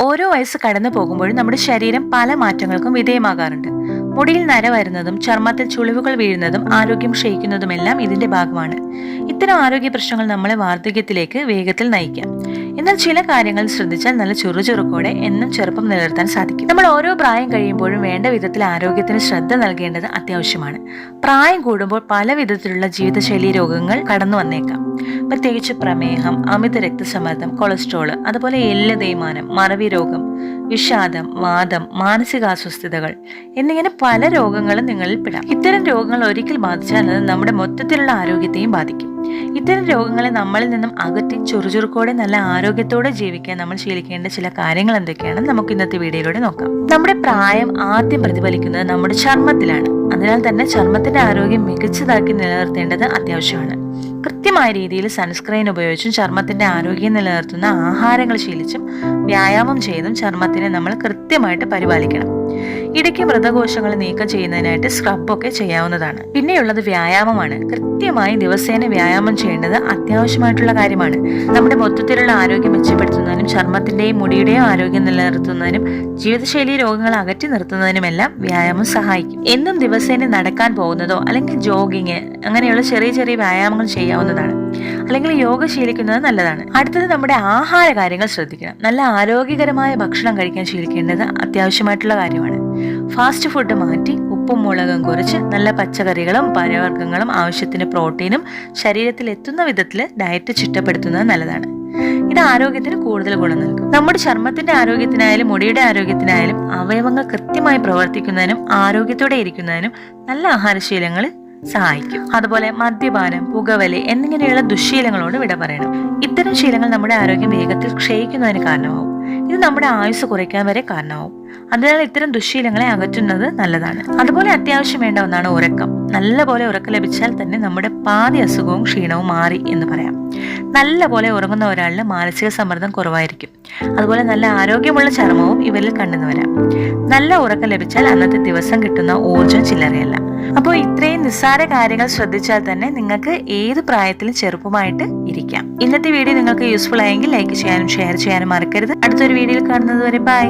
ഓരോ വയസ്സ് കടന്നു പോകുമ്പോഴും നമ്മുടെ ശരീരം പല മാറ്റങ്ങൾക്കും വിധേയമാകാറുണ്ട്. മുടിയിൽ നര വരുന്നതും ചർമ്മത്തിൽ ചുളിവുകൾ വീഴുന്നതും ആരോഗ്യം ക്ഷയിക്കുന്നതുമെല്ലാം ഇതിന്റെ ഭാഗമാണ്. ഇത്തരം ആരോഗ്യ പ്രശ്നങ്ങൾ നമ്മളെ വാർദ്ധക്യത്തിലേക്ക് വേഗത്തിൽ നയിക്കാം. എന്നാൽ ചില കാര്യങ്ങൾ ശ്രദ്ധിച്ചാൽ നല്ല ചുറുചുറുക്കോടെ എന്നും ചെറുപ്പം നിലനിർത്താൻ സാധിക്കും. നമ്മൾ ഓരോ പ്രായം കഴിയുമ്പോഴും വേണ്ട വിധത്തിൽ ആരോഗ്യത്തിന് ശ്രദ്ധ നൽകേണ്ടത് അത്യാവശ്യമാണ്. പ്രായം കൂടുമ്പോൾ പല വിധത്തിലുള്ള ജീവിതശൈലി രോഗങ്ങൾ കടന്നു വന്നേക്കാം. പ്രത്യേകിച്ച് പ്രമേഹം അമിത രക്തസമ്മർദ്ദം കൊളസ്ട്രോൾ അതുപോലെ എല്ല് തേയ്മാനം മറവി രോഗം വിഷാദം വാദം മാനസികാസ്വസ്ഥതകൾ എന്നിങ്ങനെ പല രോഗങ്ങളും നിങ്ങളിൽ പെടാം. ഇത്തരം രോഗങ്ങൾ ഒരിക്കൽ ബാധിച്ചാൽ അത് നമ്മുടെ മൊത്തത്തിലുള്ള ആരോഗ്യത്തെയും ബാധിക്കും. ഇത്തരം രോഗങ്ങളെ നമ്മളിൽ നിന്നും അകറ്റി ചുറുചുറുക്കോടെ നല്ല ആരോഗ്യത്തോടെ ജീവിക്കാൻ നമ്മൾ ശീലിക്കേണ്ട ചില കാര്യങ്ങൾ എന്തൊക്കെയാണെന്ന് നമുക്ക് ഇന്നത്തെ വീഡിയോയിലൂടെ നോക്കാം. നമ്മുടെ പ്രായം ആദ്യം പ്രതിഫലിക്കുന്നത് നമ്മുടെ ചർമ്മത്തിലാണ്. അതിനാൽ തന്നെ ചർമ്മത്തിന്റെ ആരോഗ്യം മികച്ചതാക്കി നിലനിർത്തേണ്ടത് അത്യാവശ്യമാണ്. കൃത്യമായ രീതിയിൽ സൺസ്ക്രീൻ ഉപയോഗിച്ചും ചർമ്മത്തിന്റെ ആരോഗ്യം നിലനിർത്തുന്ന ആഹാരങ്ങൾ ശീലിച്ചും വ്യായാമം ചെയ്തും ചർമ്മത്തിനെ നമ്മൾ കൃത്യമായിട്ട് പരിപാലിക്കണം. ഇടയ്ക്ക് മൃതകോശങ്ങൾ നീക്കം ചെയ്യുന്നതിനായിട്ട് സ്ക്രബൊക്കെ ചെയ്യാവുന്നതാണ്. പിന്നെയുള്ളത് വ്യായാമമാണ്. കൃത്യമായി ദിവസേന വ്യായാമം ചെയ്യേണ്ടത് അത്യാവശ്യമായിട്ടുള്ള കാര്യമാണ്. നമ്മുടെ മൊത്തത്തിലുള്ള ആരോഗ്യം മെച്ചപ്പെടുത്തുന്നതിനും ചർമ്മത്തിന്റെയും മുടിയുടെയും ആരോഗ്യം നിലനിർത്തുന്നതിനും ജീവിതശൈലി രോഗങ്ങൾ അകറ്റി നിർത്തുന്നതിനുമെല്ലാം വ്യായാമം സഹായിക്കും. എന്നും ദിവസേന നടക്കാൻ പോകുന്നതോ അല്ലെങ്കിൽ ജോഗിങ് അങ്ങനെയുള്ള ചെറിയ ചെറിയ വ്യായാമങ്ങൾ ചെയ്യാവുന്നതാണ്. അല്ലെങ്കിൽ യോഗ ശീലിക്കുന്നത് നല്ലതാണ്. അടുത്തത് നമ്മുടെ ആഹാര കാര്യങ്ങൾ ശ്രദ്ധിക്കണം. നല്ല ആരോഗ്യകരമായ ഭക്ഷണം കഴിക്കാൻ ശീലിക്കേണ്ടത് അത്യാവശ്യമായിട്ടുള്ള കാര്യമാണ്. ഫാസ്റ്റ് ഫുഡ് മാറ്റി ഉപ്പും മുളകും കുറച്ച് നല്ല പച്ചക്കറികളും പഴവർഗങ്ങളും ആവശ്യത്തിന് പ്രോട്ടീനും ശരീരത്തിൽ എത്തുന്ന വിധത്തിൽ ഡയറ്റ് ചിട്ടപ്പെടുത്തുന്നത് നല്ലതാണ്. ഇത് ആരോഗ്യത്തിന് കൂടുതൽ ഗുണം നൽകും. നമ്മുടെ ചർമ്മത്തിന്റെ ആരോഗ്യത്തിനായാലും മുടിയുടെ ആരോഗ്യത്തിനായാലും അവയവങ്ങൾ കൃത്യമായി പ്രവർത്തിക്കുന്നതിനും ആരോഗ്യത്തോടെ ഇരിക്കുന്നതിനും നല്ല ആഹാരശീലങ്ങൾ സഹായിക്കും. അതുപോലെ മദ്യപാനം പുകവലി എന്നിങ്ങനെയുള്ള ദുശ്ശീലങ്ങളോട് വിട പറയണം. ഇത്തരം ശീലങ്ങൾ നമ്മുടെ ആരോഗ്യം വേഗത്തിൽ ക്ഷയിക്കുന്നതിന് കാരണമാവും. ഇത് നമ്മുടെ ആയുസ് കുറയ്ക്കാൻ വരെ കാരണമാവും. അതിനാൽ ഇത്തരം ദുശ്ശീലങ്ങളെ അകറ്റുന്നത് നല്ലതാണ്. അതുപോലെ അത്യാവശ്യം വേണ്ട ഒന്നാണ് ഉറക്കം. നല്ലപോലെ ഉറക്കം ലഭിച്ചാൽ തന്നെ നമ്മുടെ പാതി അസുഖവും ക്ഷീണവും മാറി എന്ന് പറയാം. നല്ല പോലെ ഉറങ്ങുന്ന ഒരാളിന് മാനസിക സമ്മർദ്ദം കുറവായിരിക്കും. അതുപോലെ നല്ല ആരോഗ്യമുള്ള ചർമ്മവും ഇവരിൽ കണ്ടെന്ന് വരാം. നല്ല ഉറക്കം ലഭിച്ചാൽ അന്നത്തെ ദിവസം കിട്ടുന്ന ഊർജം ചില്ലറയല്ല. അപ്പോൾ ഇത്രയും നിസ്സാര കാര്യങ്ങൾ ശ്രദ്ധിച്ചാൽ തന്നെ നിങ്ങൾക്ക് ഏത് പ്രായത്തിലും ചെറുപ്പമായിട്ട് ഇരിക്കാം. ഇന്നത്തെ വീഡിയോ നിങ്ങൾക്ക് യൂസ്ഫുൾ ആയെങ്കിൽ ലൈക്ക് ചെയ്യാനും ഷെയർ ചെയ്യാനും മറക്കരുത്. അടുത്തൊരു വീഡിയോയിൽ കാണുന്നത് വരെ ബൈ